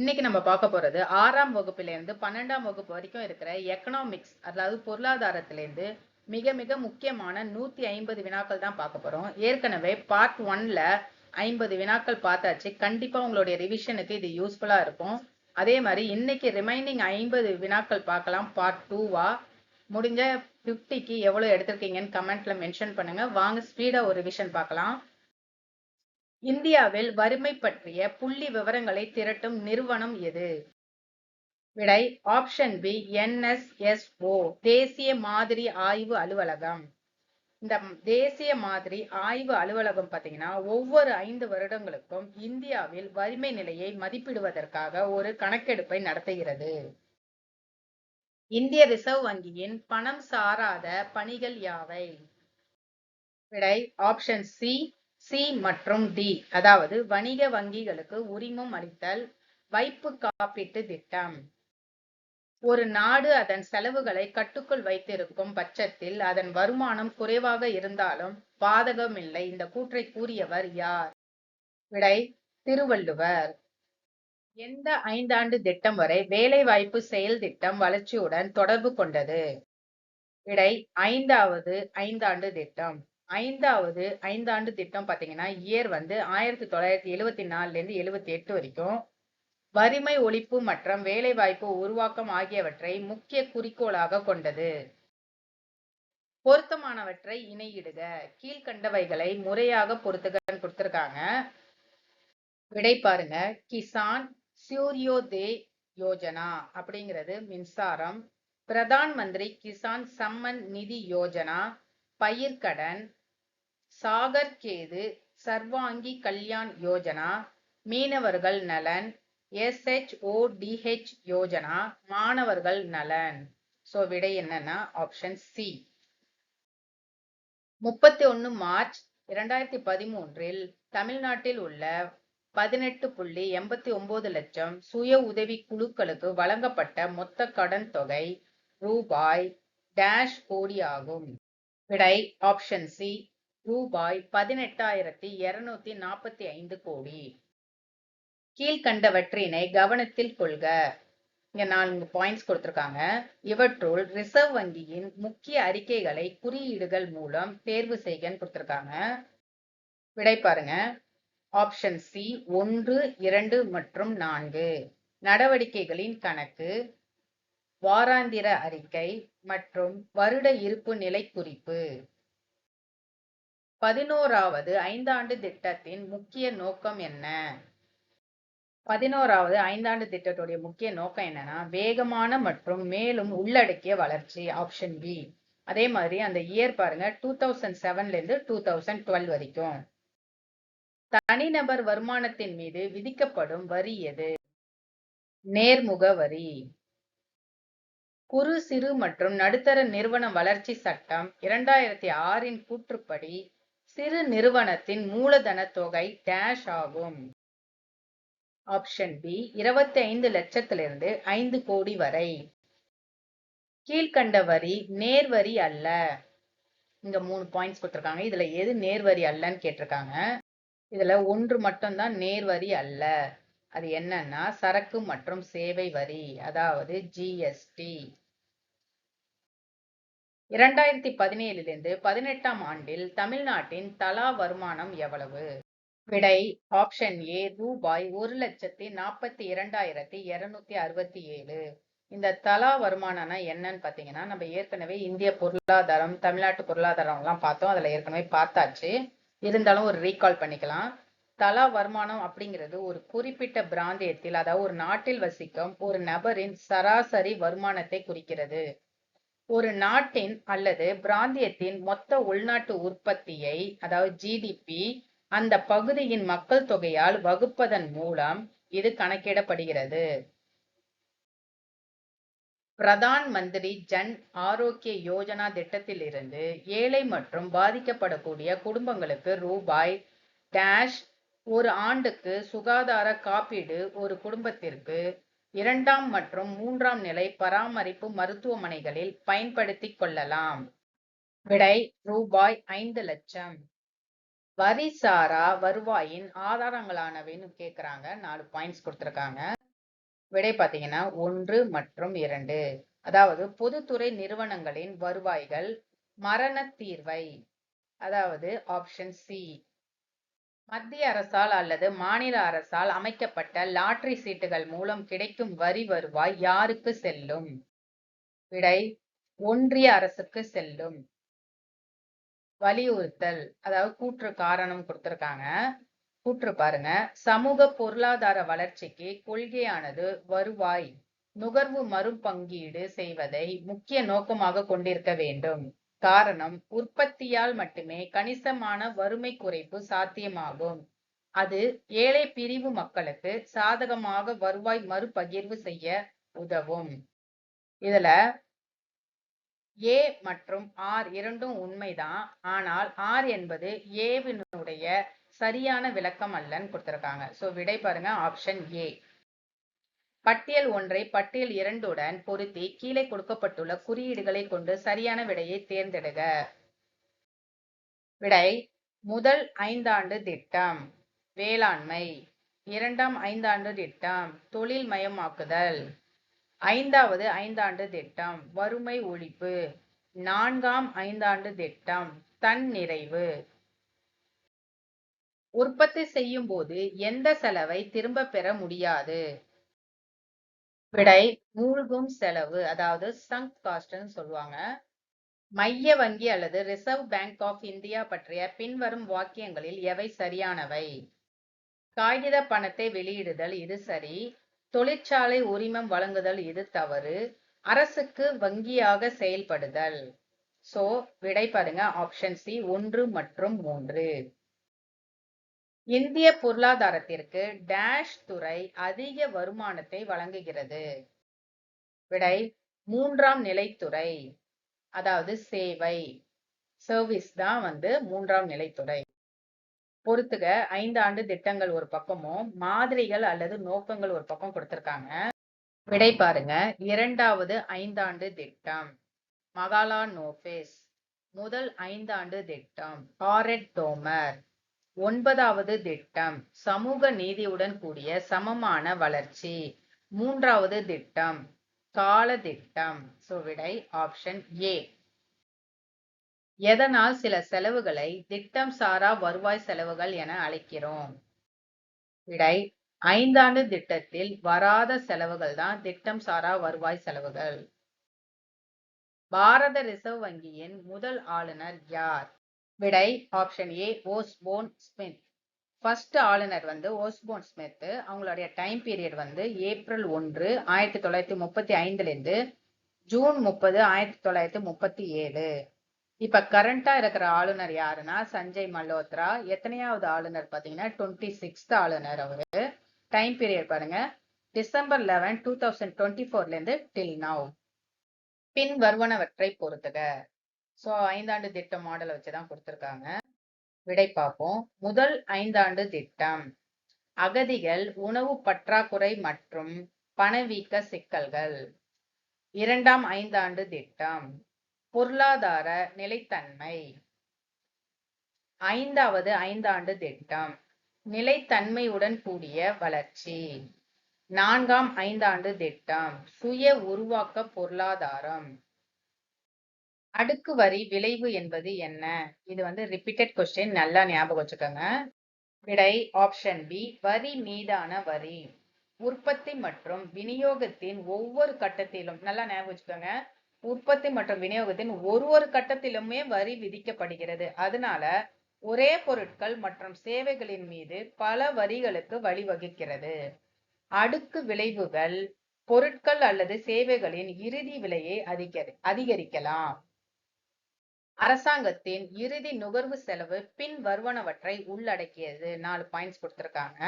இன்னைக்கு நம்ம பார்க்க போறது ஆறாம் வகுப்புல இருந்து பன்னெண்டாம் வகுப்பு வரைக்கும் இருக்கிற எக்கனாமிக்ஸ் அதாவது பொருளாதாரத்திலேருந்து மிக மிக முக்கியமான நூத்தி ஐம்பது வினாக்கள் தான் பார்க்க போறோம். ஏற்கனவே பார்ட் ஒன்ல ஐம்பது வினாக்கள் பார்த்தாச்சு. கண்டிப்பா உங்களுடைய ரிவிஷனுக்கு இது யூஸ்ஃபுல்லா இருக்கும். அதே மாதிரி இன்னைக்கு ரிமைனிங் ஐம்பது வினாக்கள் பார்க்கலாம். பார்ட் டூவா முடிஞ்ச ஃபிஃப்டிக்கு எவ்வளோ எடுத்திருக்கீங்கன்னு கமெண்ட்ல மென்ஷன் பண்ணுங்க. வாங்க ஸ்பீடா ஒரு ரிவிஷன் பார்க்கலாம். இந்தியாவில் வறுமை பற்றிய புள்ளி விவரங்களை திரட்டும் நிறுவனம் எது? விடை ஆப்ஷன் பி என்எஸ்எஸ்ஓ தேசிய மாதிரி ஆய்வு அலுவலகம். இந்த தேசிய மாதிரி ஆய்வு அலுவலகம் பார்த்தீங்கன்னா ஒவ்வொரு ஐந்து வருடங்களுக்கும் இந்தியாவில் வறுமை நிலையை மதிப்பிடுவதற்காக ஒரு கணக்கெடுப்பை நடத்துகிறது. இந்திய ரிசர்வ் வங்கியின் பணம் சாராத பணிகள் யாவை? விடை ஆப்ஷன் சி சி மற்றும் டி அதாவது வணிக வங்கிகளுக்கு உரிமம் அளித்தல் வைப்பு காப்பீட்டு திட்டம். ஒரு நாடு அதன் செலவுகளை கட்டுக்குள் வைத்திருக்கும் பட்சத்தில் அதன் வருமானம் குறைவாக இருந்தாலும் பாதகமில்லை. இந்த கூற்றை கூறியவர் யார்? விடை திருவள்ளுவர். எந்த ஐந்தாண்டு திட்டம் வரை வேலைவாய்ப்பு செயல் திட்டம் வளர்ச்சியுடன் தொடர்பு கொண்டது? விடை ஐந்தாவது ஐந்தாண்டு திட்டம். ஐந்தாவது ஐந்தாண்டு திட்டம் பாத்தீங்கன்னா இயர் வந்து ஆயிரத்தி தொள்ளாயிரத்தி எழுவத்தி நாலுல இருந்து எழுவத்தி எட்டு வரைக்கும் வறுமை ஒழிப்பு மற்றும் வேலைவாய்ப்பு உருவாக்கம் ஆகியவற்றை முக்கிய குறிக்கோளாக கொண்டது. பொருத்தமானவற்றை இணையிடுக. கீழ்கண்டவைகளை முறையாக பொருத்துகன்னு கொடுத்திருக்காங்க. விடை பாருங்க. கிசான் சூரியோதே யோஜனா அப்படிங்கிறது மின்சாரம். பிரதான் மந்திரி கிசான் சம்மன் நிதி யோஜனா. பயிர்க்கடன் சாகர் கேது சர்வாங்கி கல்யாண் யோஜனா மீனவர்கள் நலன் எஸ்ஹெச்ஓடிஹெச் யோஜனா மாணவர்கள் நலன். ஸோ விடை என்னன்னா ஆப்ஷன் சி முப்பத்தி ஒன்னு மார்ச் இரண்டாயிரத்தி பதிமூன்றில் தமிழ்நாட்டில் உள்ள பதினெட்டு புள்ளி எண்பத்தி ஒன்பது லட்சம் சுய உதவி குழுக்களுக்கு வழங்கப்பட்ட மொத்த கடன் தொகை ரூபாய் டேஷ் கோடி ஆகும். விடை ஆப்ஷன் சி ரூபாய் பதினெட்டாயிரத்தி இருநூத்தி நாற்பத்தி ஐந்து கோடி. கீழ்கண்டவற்றினை கவனத்தில் கொள்க. இங்க நான்கு பாயிண்ட்ஸ் கொடுத்திருக்காங்க. இவற்றுள் ரிசர்வ் வங்கியின் முக்கிய அறிக்கைகளை குறியீடுகள் மூலம் தேர்வு செய்கன்னு கொடுத்திருக்காங்க. விடை பாருங்க. ஆப்ஷன் சி ஒன்று இரண்டு மற்றும் நான்கு. நடவடிக்கைகளின் கணக்கு வாராந்திர அறிக்கை மற்றும் வருட இருப்பு நிலை குறிப்பு. பதினோராவது ஐந்தாண்டு திட்டத்தின் முக்கிய நோக்கம் என்ன? பதினோராவது ஐந்தாண்டு திட்டத்துடைய முக்கிய நோக்கம் என்னன்னா வேகமான மற்றும் மேலும் உள்ளடக்கிய வளர்ச்சி ஆப்ஷன் பி அதே மாதிரி அந்த இயர் பாருங்க டூ தௌசண்ட் செவன்ல இருந்து டூ தௌசண்ட் டுவெல் வரைக்கும். தனிநபர் வருமானத்தின் மீது விதிக்கப்படும் வரி எது? நேர்முக வரி. குறு சிறு மற்றும் நடுத்தர நிறுவன வளர்ச்சி சட்டம் இரண்டாயிரத்தி ஆறின் கூற்றுப்படி சிறு நிறுவனத்தின் மூலதன தொகை டேஷ் ஆகும். ஆப்ஷன் பி இருபத்தி ஐந்து லட்சத்திலிருந்து ஐந்து கோடி வரை. கீழ்கண்ட வரி நேர்வரி அல்ல. இங்க மூணு பாயிண்ட்ஸ் கொடுத்துருக்காங்க. இதுல எது நேர்வரி அல்லன்னு கேட்டிருக்காங்க. இதுல ஒன்று மட்டும்தான் நேர்வரி அல்ல. அது என்னன்னா சரக்கு மற்றும் சேவை வரி அதாவது ஜிஎஸ்டி இரண்டாயிரத்தி பதினேழிலிருந்து பதினெட்டாம் ஆண்டில் தமிழ்நாட்டின் தலா வருமானம் எவ்வளவு? விடை ஆப்ஷன் ஏ ரூபாய் ஒரு லட்சத்தி நாற்பத்தி இரண்டாயிரத்தி இருநூத்தி அறுபத்தி ஏழு. இந்த தலா வருமானம்னா என்னன்னு பார்த்தீங்கன்னா நம்ம ஏற்கனவே இந்திய பொருளாதாரம் தமிழ்நாட்டு பொருளாதாரம் எல்லாம் பார்த்தோம். அதுல ஏற்கனவே பார்த்தாச்சு. இருந்தாலும் ஒரு ரீகால் பண்ணிக்கலாம். தலா வருமானம் அப்படிங்கிறது ஒரு குறிப்பிட்ட பிராந்தியத்தில் அதாவது ஒரு நாட்டில் வசிக்கும் ஒரு நபரின் சராசரி வருமானத்தை குறிக்கிறது. ஒரு நாட்டின் அல்லது பிராந்தியத்தின் மொத்த உள்நாட்டு உற்பத்தியை அதாவது ஜிடிபி அந்த பகுதியின் மக்கள் தொகையால் வகுப்பதன் மூலம் இது கணக்கிடப்படுகிறது. பிரதான் மந்திரி ஜன் ஆரோக்கிய யோஜனா திட்டத்திலிருந்து ஏழை மற்றும் பாதிக்கப்படக்கூடிய குடும்பங்களுக்கு ரூபாய் டேஷ் ஒரு ஆண்டுக்கு சுகாதார காப்பீடு ஒரு குடும்பத்திற்கு இரண்டாம் மற்றும் மூன்றாம் நிலை பராமரிப்பு மருத்துவமனைகளில் பயன்படுத்திக் கொள்ளலாம். விடை ரூபாய் ஐந்து லட்சம். வரி சாரா வருவாயின் ஆதாரங்களானவைன்னு கேட்குறாங்க நாலு பாயிண்ட்ஸ் கொடுத்துருக்காங்க. விடை பார்த்தீங்கன்னா ஒன்று மற்றும் இரண்டு. அதாவது பொதுத்துறை நிறுவனங்களின் வருவாய்கள் மரண தீர்வை. அதாவது ஆப்ஷன் சி மத்திய அரசால் அல்லது மாநில அரசால் அமைக்கப்பட்ட லாட்டரி சீட்டுகள் மூலம் கிடைக்கும் வரி வருவாய் யாருக்கு செல்லும்? விடை ஒன்றிய அரசுக்கு செல்லும். வலியுறுத்தல். அதாவது கூற்று காரணம் கொடுத்திருக்காங்க. கூற்று பாருங்க. சமூக பொருளாதார வளர்ச்சிக்கு கொள்கையானது வருவாய். நுகர்வு மறுபங்கீடு செய்வதை முக்கிய நோக்கமாக கொண்டிருக்க வேண்டும். காரணம் உற்பத்தியால் மட்டுமே கணிசமான வறுமை குறைப்பு சாத்தியமாகும். அது ஏழை பிரிவு மக்களுக்கு சாதகமாக வருவாய் மறுபகிர்வு செய்ய உதவும். இதுல ஏ மற்றும் ஆர் இரண்டும் உண்மைதான். ஆனால் ஆர் என்பது ஏவினுடைய சரியான விளக்கம் அல்லன்னு கொடுத்திருக்காங்க. சோ விடை பாருங்க ஆப்ஷன் ஏ பட்டியல் ஒன்றை பட்டியல் இரண்டுடன் பொருத்தி கீழே கொடுக்கப்பட்டுள்ள குறியீடுகளை கொண்டு சரியான விடையை தேர்ந்தெடுக. விடை முதல் ஐந்தாண்டு திட்டம் வேளாண்மை. இரண்டாம் ஐந்தாண்டு திட்டம் தொழில் மயமாக்குதல் ஐந்தாவது ஐந்தாண்டு திட்டம் வறுமை ஒழிப்பு. நான்காம் ஐந்தாண்டு திட்டம் தன் நிறைவு உற்பத்தி செய்யும் போது எந்த செலவை திரும்ப பெற முடியாது? விடை மூழ்கும் செலவு அதாவது சங்க் காஸ்ட்னு சொல்லுவாங்க. மைய வங்கி அல்லது ரிசர்வ் பேங்க் ஆஃப் இந்தியா பற்றிய பின்வரும் வாக்கியங்களில் எவை சரியானவை? காகித பணத்தை வெளியிடுதல் இது சரி. தொழிற்சாலை உரிமம் வழங்குதல் இது தவறு. அரசுக்கு வங்கியாக செயல்படுதல். சோ விடை பாருங்க. ஆப்ஷன் சி ஒன்று மற்றும் மூன்று. இந்திய பொருளாதாரத்திற்கு டேஷ் துறை அதிக வருமானத்தை வழங்குகிறது. விடை மூன்றாம் நிலைத்துறை அதாவது சேவை. சர்வீஸ் தான் வந்து மூன்றாம் நிலைத்துறை. பொறுத்துக ஐந்து ஆண்டு திட்டங்கள் ஒரு பக்கமும் மாதிரிகள் அல்லது நோக்கங்கள் ஒரு பக்கம் கொடுத்திருக்காங்க. விடை பாருங்க இரண்டாவது ஐந்தாண்டு திட்டம். மகாலா நோபேஸ் முதல் ஐந்தாண்டு திட்டம். ஆரெட் டோமர் ஒன்பதாவது திட்டம் சமூக நீதியுடன் கூடிய சமமான வளர்ச்சி. மூன்றாவது திட்டம் கால திட்டம். சோ விடை ஆப்ஷன் ஏ எதனால் சில செலவுகளை திட்டம் சாரா வருவாய் செலவுகள் என அழைக்கிறோம்? விடை ஐந்தாண்டு திட்டத்தில் வராத செலவுகள் தான் திட்டம் சாரா வருவாய் செலவுகள். பாரத ரிசர்வ் வங்கியின் முதல் ஆளுநர் யார்? விடை option A Osborne Smith first ஆளுநர் வந்து ஓஸ்போன் ஸ்மித் அவங்களுடைய டைம் பீரியட் வந்து ஏப்ரல் ஒன்று ஆயிரத்தி தொள்ளாயிரத்தி முப்பத்தி ஐந்துலேருந்து ஜூன் முப்பது ஆயிரத்தி தொள்ளாயிரத்தி முப்பத்தி ஏழு. இப்ப கரண்டா இருக்கிற ஆளுநர் யாருன்னா சஞ்சய் மல்ஹோத்ரா. எத்தனையாவது ஆளுநர் பாத்தீங்கன்னா டுவெண்ட்டி சிக்ஸ்த் ஆளுநர் அவரு. டைம் பீரியட் பாருங்க. December eleven two thousand twenty ஃபோர்ல இருந்து டில் நவ் பின் வருவனவற்றை பொறுத்துக. ஸோ ஐந்தாண்டு திட்டம் மாடலை வச்சுதான் கொடுத்துருக்காங்க. விடை பார்ப்போம். முதல் ஐந்தாண்டு திட்டம். அகதிகள் உணவு பற்றாக்குறை மற்றும் பணவீக்க சிக்கல்கள். இரண்டாம் ஐந்தாண்டு திட்டம். பொருளாதார நிலைத்தன்மை. ஐந்தாவது ஐந்தாண்டு திட்டம். நிலைத்தன்மையுடன் கூடிய வளர்ச்சி. நான்காம் ஐந்தாண்டு திட்டம். சுய உருவாக்க பொருளாதாரம். அடுக்கு வரி விளைவு என்பது என்ன? இது வந்து ரிப்பீட்டட் கொஸ்டின் நல்லா ஞாபகம் வச்சுக்கோங்க. விடை ஆப்ஷன் பி வரி மீதான வரி. உற்பத்தி மற்றும் விநியோகத்தின் ஒவ்வொரு கட்டத்திலும் நல்லா ஞாபகம் வச்சுக்கோங்க. உற்பத்தி மற்றும் விநியோகத்தின் ஒரு ஒரு கட்டத்திலுமே வரி விதிக்கப்படுகிறது. அதனால ஒரே பொருட்கள் மற்றும் சேவைகளின் மீது பல வரிகளுக்கு வழிவகுக்கிறது. அடுக்கு விளைவுகள் பொருட்கள் அல்லது சேவைகளின் இறுதி விலையை அதிகரி அதிகரிக்கலாம். அரசாங்கத்தின் இறுதி நுகர்வு செலவு பின் வருவனவற்றை உள்ளடக்கியது. நாலு பாயிண்ட்ஸ் கொடுத்திருக்காங்க.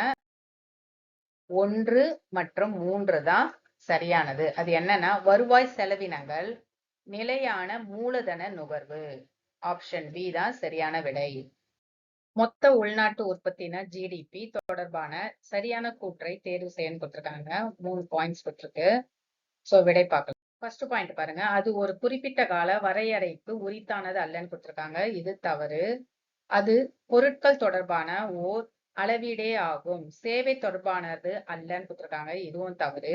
ஒன்று மற்றும் மூன்று தான் சரியானது. அது என்னன்னா வருவாய் செலவினங்கள் நிலையான மூலதன நுகர்வு. ஆப்ஷன் பி தான் சரியான விடை. மொத்த உள்நாட்டு உற்பத்தின ஜிடிபி தொடர்பான சரியான கூற்றை தேர்வு செய்யன்னு கொடுத்திருக்காங்க. மூணு பாயிண்ட்ஸ் கொடுத்துருக்கு. சோ விடை பார்க்கலாம். ஃபர்ஸ்ட் பாயிண்ட் பாருங்க. அது ஒரு குறிப்பிட்ட கால வரையறைக்கு உரித்தானது அல்லன்னு கொடுத்துருக்காங்க. இது தவறு. அது பொருட்கள் தொடர்பான ஓர் அளவீடே ஆகும். சேவை தொடர்பானது அல்லன்னு கொடுத்துருக்காங்க. இதுவும் தவறு.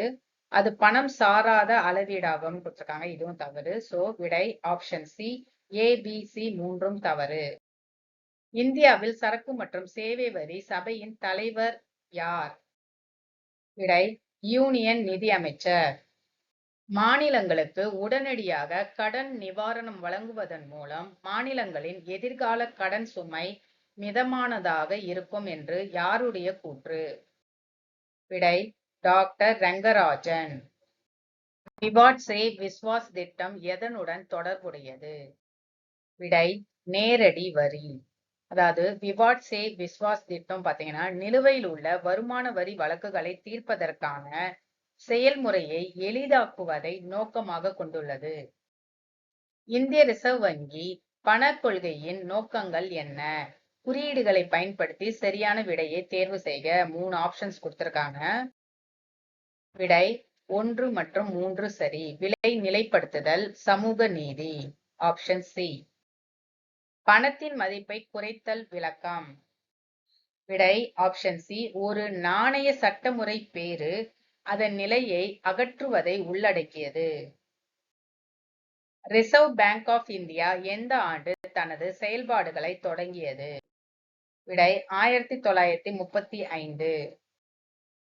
அது பணம் சாராத அளவீடாகும் கொடுத்துருக்காங்க. இதுவும் தவறு. சோ விடை ஆப்ஷன் சி ஏபிசி மூன்றும் தவறு. இந்தியாவில் சரக்கு மற்றும் சேவை வரி சபையின் தலைவர் யார்? விடை யூனியன் நிதி அமைச்சர். மாநிலங்களுக்கு உடனடியாக கடன் நிவாரணம் வழங்குவதன் மூலம் மாநிலங்களின் எதிர்கால கடன் சுமை மிதமானதாக இருக்கும் என்று யாருடைய கூற்று? விடை டாக்டர் ரங்கராஜன். விவாட் விஸ்வாஸ் திட்டம் எதனுடன் தொடர்புடையது? விடை நேரடி வரி. அதாவது விவாட் விஸ்வாஸ் திட்டம் பாத்தீங்கன்னா நிலுவையில் உள்ள வருமான வரி வழக்குகளை தீர்ப்பதற்கான செயல்முறையை எளிதாக்குவதை நோக்கமாக கொண்டுள்ளது. இந்திய ரிசர்வ் வங்கி பண கொள்கையின் நோக்கங்கள் என்ன? குறியீடுகளை பயன்படுத்தி சரியான விடையை தேர்வு செய்க. மூணு ஆப்ஷன்ஸ் கொடுத்துருக்காங்க. விடை ஒன்று மற்றும் மூன்று சரி. விலை நிலைப்படுத்துதல் சமூக நீதி. ஆப்ஷன் சி பணத்தின் மதிப்பை குறைத்தல் விளக்கம். விடை ஆப்ஷன் சி ஒரு நாணய சட்டமுறை பேரு அதன் நிலையை அகற்றுவதை உள்ளடக்கியது. ரிசர்வ் பேங்க் ஆஃப் இந்தியா எந்த ஆண்டு தனது செயல்பாடுகளை தொடங்கியது? விடை ஆயிரத்தி தொள்ளாயிரத்தி முப்பத்தி ஐந்து.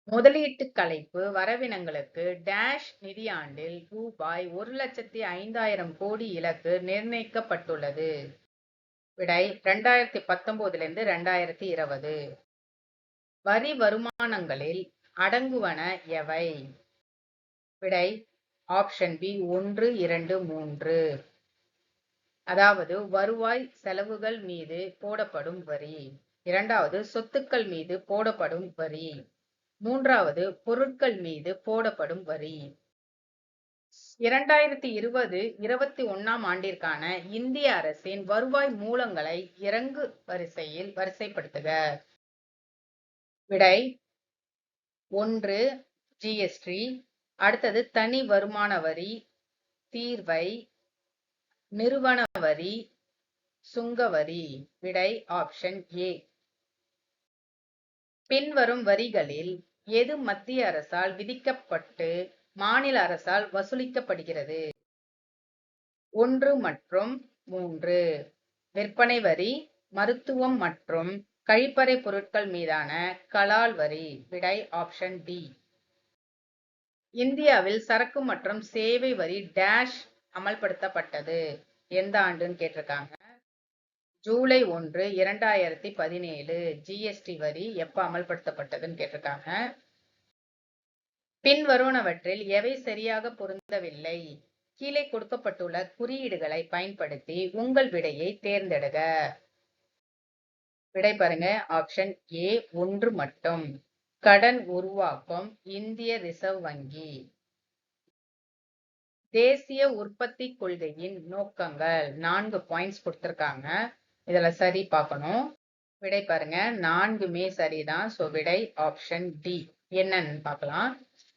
முதலீட்டு கலைப்பு வரவினங்களுக்கு டேஷ் நிதியாண்டில் ரூபாய் ஒரு லட்சத்தி ஐந்தாயிரம் கோடி இலக்கு நிர்ணயிக்கப்பட்டுள்ளது. விடை ரெண்டாயிரத்தி பத்தொன்பதுலேருந்து ரெண்டாயிரத்தி இருபது. வரி வருமானங்களில் அடங்குவன எவை? விடை ஆப்ஷன் பி ஒன்று இரண்டு மூன்று. அதாவது வருவாய் செலவுகள் மீது போடப்படும் வரி. இரண்டாவது சொத்துக்கள் மீது போடப்படும் வரி. மூன்றாவது பொருட்கள் மீது போடப்படும் வரி. இரண்டாயிரத்தி இருபது இருபத்தி ஒன்னாம் ஆண்டிற்கான இந்திய அரசின் வருவாய் மூலங்களை இறங்கு வரிசையில் வரிசைப்படுத்துக. விடை ஒன்று ஜிஎஸ்டி அடுத்தது தனி வருமான வரி தீர்வை நிறுவன வரி சுங்க வரி விடை ஆப்ஷன் ஏ பின்வரும் வரிகளில் எது மத்திய அரசால் விதிக்கப்பட்டு மாநில அரசால் வசூலிக்கப்படுகிறது? ஒன்று மற்றும் மூன்று. விற்பனை வரி மருத்துவம் மற்றும் கழிப்பறை பொருட்கள் மீதான கலால் வரி விடை ஆப்ஷன் டி இந்தியாவில் சரக்கு மற்றும் சேவை வரி டேஷ் அமல்படுத்தப்பட்டது. எந்த ஆண்டுன்னு கேட்டிருக்காங்க? ஜூலை ஒன்று இரண்டாயிரத்தி பதினேழு. ஜிஎஸ்டி வரி எப்ப அமல்படுத்தப்பட்டதுன்னு கேட்டிருக்காங்க? பின்வருவனவற்றில் எவை சரியாக பொருந்தவில்லை? கீழே கொடுக்கப்பட்டுள்ள குறியீடுகளை பயன்படுத்தி உங்கள் விடையை தேர்ந்தெடுக. விடை பாருங்க. ஆப்ஷன் ஏ ஒன்று மட்டும். கடன் உருவாக்கம் இந்திய ரிசர்வ் வங்கி. தேசிய உற்பத்தி கொள்கையின் நோக்கங்கள். நான்கு பாயிண்ட்ஸ் கொடுத்துருக்காங்க. இதுல சரி பார்க்கணும். விடை பாருங்க. நான்குமே சரிதான். சோ விடை ஆப்ஷன் டி என்னன்னு பார்க்கலாம்.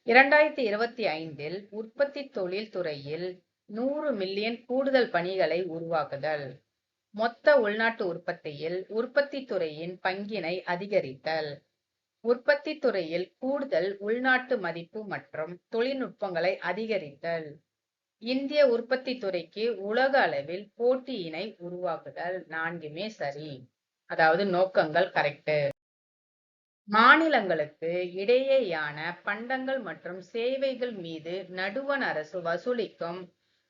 இரண்டாயிரத்தி இருபத்தி ஐந்தில் உற்பத்தி தொழில் துறையில் நூறு மில்லியன் கூடுதல் பணிகளை உருவாக்குதல். மொத்த உள்நாட்டு உற்பத்தியில் உற்பத்தி துறையின் பங்கினை அதிகரித்தல். உற்பத்தி துறையில் கூடுதல் உள்நாட்டு மதிப்பு மற்றும் தொழில்நுட்பங்களை அதிகரித்தல். இந்திய உற்பத்தி துறைக்கு உலக அளவில் போட்டியினை உருவாக்குதல் நான்குமே சரி. அதாவது நோக்கங்கள் கரெக்ட் மாநிலங்களுக்கு இடையேயான பண்டங்கள் மற்றும் சேவைகள் மீது நடுவண் அரசு வசூலிக்கும்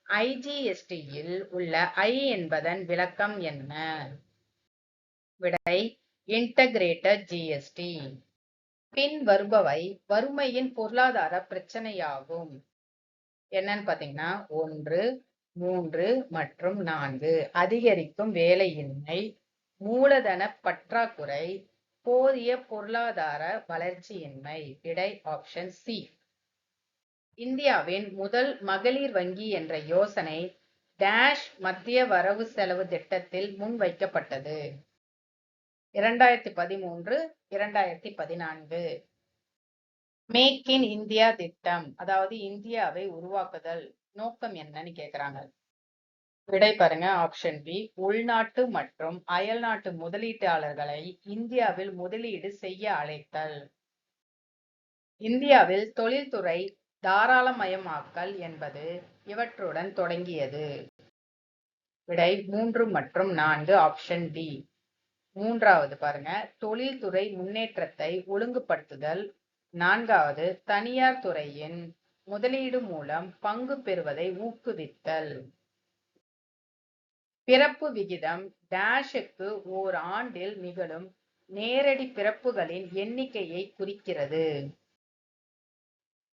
ஐஜிஎஸ்டியில் உள்ள ஐ என்பதன் விளக்கம் என்ன? விடை இன்டகிரேட்டட் ஜிஎஸ்டி பின் வருபவை வறுமையின் பொருளாதார பிரச்சனையாகும். என்னன்னு பாத்தீங்கன்னா ஒன்று மூன்று மற்றும் நான்கு. அதிகரிக்கும் வேலையின்மை மூலதன பற்றாக்குறை போதிய பொருளாதார வளர்ச்சியின்மை. விடை ஆப்ஷன் சி இந்தியாவின் முதல் மகளிர் வங்கி என்ற யோசனை டேஷ் மத்திய வரவு செலவு திட்டத்தில் முன்வைக்கப்பட்டது. இரண்டாயிரத்தி பதிமூன்று இரண்டாயிரத்தி பதினான்கு. மேக் இன் இந்தியா திட்டம் அதாவது இந்தியாவை உருவாக்குதல் நோக்கம் என்னன்னு கேக்குறாங்க. விடை பாருங்க ஆப்ஷன் பி உள்நாட்டு மற்றும் அயல்நாட்டு முதலீட்டாளர்களை இந்தியாவில் முதலீடு செய்ய அழைத்தல். இந்தியாவில் தொழில்துறை தாராளமயமாக்கல் என்பது இவற்றுடன் தொடங்கியது. விடை மூன்று மற்றும் நான்கு ஆப்ஷன் டி மூன்றாவது பாருங்க. தொழில்துறை முன்னேற்றத்தை ஒழுங்குபடுத்துதல். நான்காவது தனியார் துறையின் முதலீடு மூலம் பங்கு பெறுவதை ஊக்குவித்தல். பிறப்பு விகிதம் டேஷுக்கு ஓர் ஆண்டில் நிகழும் நேரடி பிறப்புகளின் எண்ணிக்கையை குறிக்கிறது.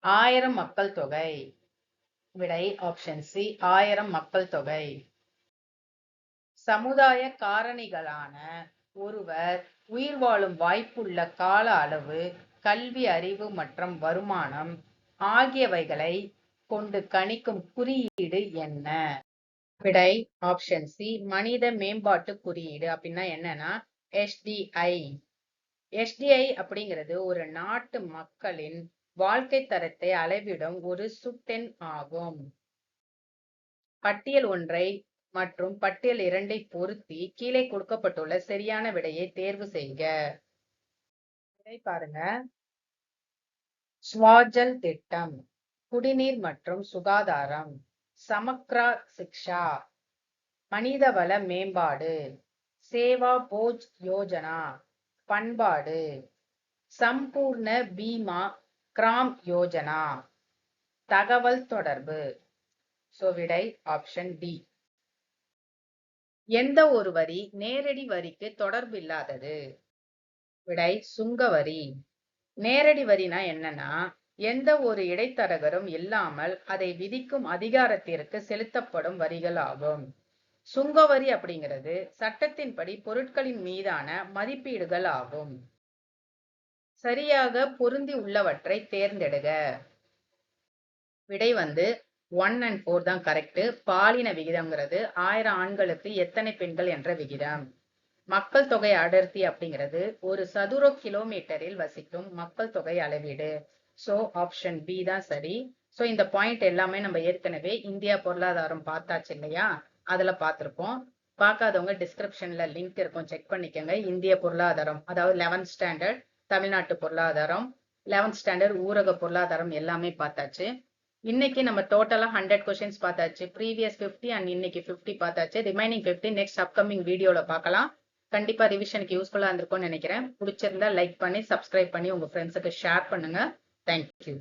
ஆயிரம் மக்கள் தொகை. விடை ஆப்ஷன் சி ஆயிரம் மக்கள் தொகை. சமுதாய காரணிகளான ஒருவர் உயிர் வாழும் வாய்ப்புள்ள கால அளவு கல்வி அறிவு மற்றும் வருமானம் ஆகியவைகளை கொண்டு கணிக்கும் குறியீடு என்ன? விடை ஆப்ஷன் சி மனித மேம்பாட்டு குறியீடு அப்படின்னா என்னன்னா எஸ்டிஐ எஸ்டிஐ அப்படிங்கிறது ஒரு நாட்டு மக்களின் வாழ்க்கை தரத்தை அளவிடும் ஒரு சுட்டெண் ஆகும். பட்டியல் ஒன்றை மற்றும் பட்டியல் இரண்டை பொருத்தி கீழே கொடுக்கப்பட்டுள்ள சரியான விடையை தேர்வு செய்க. பாருங்க. ஸ்வாஜல் திட்டம் குடிநீர் மற்றும் சுகாதாரம் சமக்ரா சிக்ஷா மனிதவள மேம்பாடு சேவா போஜ் யோஜனா பண்பாடு சம்பூர்ண பீமா கிராம் யோஜனா. தகவல் தொடர்பு. சோ விடை ஆப்ஷன் டி எந்த ஒரு வரி நேரடி வரிக்கு தொடர்பு இல்லாதது? விடை சுங்க வரி. நேரடி வரினா என்னன்னா எந்த ஒரு இடைத்தரகரும் இல்லாமல் அதை விதிக்கும் அதிகாரத்திற்கு செலுத்தப்படும் வரிகள் ஆகும். சுங்கவரி அப்படிங்கிறது சட்டத்தின்படி பொருட்களின் மீதான மதிப்பீடுகள் ஆகும். சரியாக பொருந்தி உள்ளவற்றை தேர்ந்தெடுக. விடை வந்து ஒன் அண்ட் ஃபோர் தான் கரெக்ட் பாலின விகிதம்ங்கிறது ஆயிரம் ஆண்களுக்கு எத்தனை பெண்கள் என்ற விகிதம். மக்கள் தொகை அடர்த்தி அப்படிங்கிறது ஒரு சதுர கிலோமீட்டரில் வசிக்கும் மக்கள் தொகை அளவீடு. சோ ஆப்ஷன் பி தான் சரி. ஸோ இந்த பாயிண்ட் எல்லாமே நம்ம ஏற்கனவே இந்தியா பொருளாதாரம் பார்த்தாச்சு இல்லையா? அதுல பார்த்திருப்போம். பார்க்காதவங்க டிஸ்கிரிப்ஷன்ல லிங்க் இருக்கும். செக் பண்ணிக்கோங்க. இந்திய பொருளாதாரம் அதாவது லெவன்த் ஸ்டாண்டர்ட் தமிழ்நாட்டு பொருளாதாரம் லெவன்த் ஸ்டாண்டர்ட் ஊரக பொருளாதாரம் எல்லாமே பார்த்தாச்சு. இன்னைக்கு நம்ம டோட்டலா ஹண்ட்ரட் கொஸ்டின்ஸ் பார்த்தாச்சு. ப்ரீவியஸ் ஃபிஃப்டி அண்ட் இன்னைக்கு ஃபிஃப்டி பார்த்தாச்சு. ரிமைனிங் ஃபிஃப்டி நெக்ஸ்ட் அப்கமிங் வீடியோல பார்க்கலாம். கண்டிப்பா ரிவிஷனுக்கு யூஸ்ஃபுல்லா இருந்திருக்கும்னு நினைக்கிறேன். பிடிச்சிருந்தா லைக் பண்ணி சப்ஸ்கிரைப் பண்ணி உங்க ஃப்ரெண்ட்ஸுக்கு ஷேர் பண்ணுங்க. தேங்க்யூ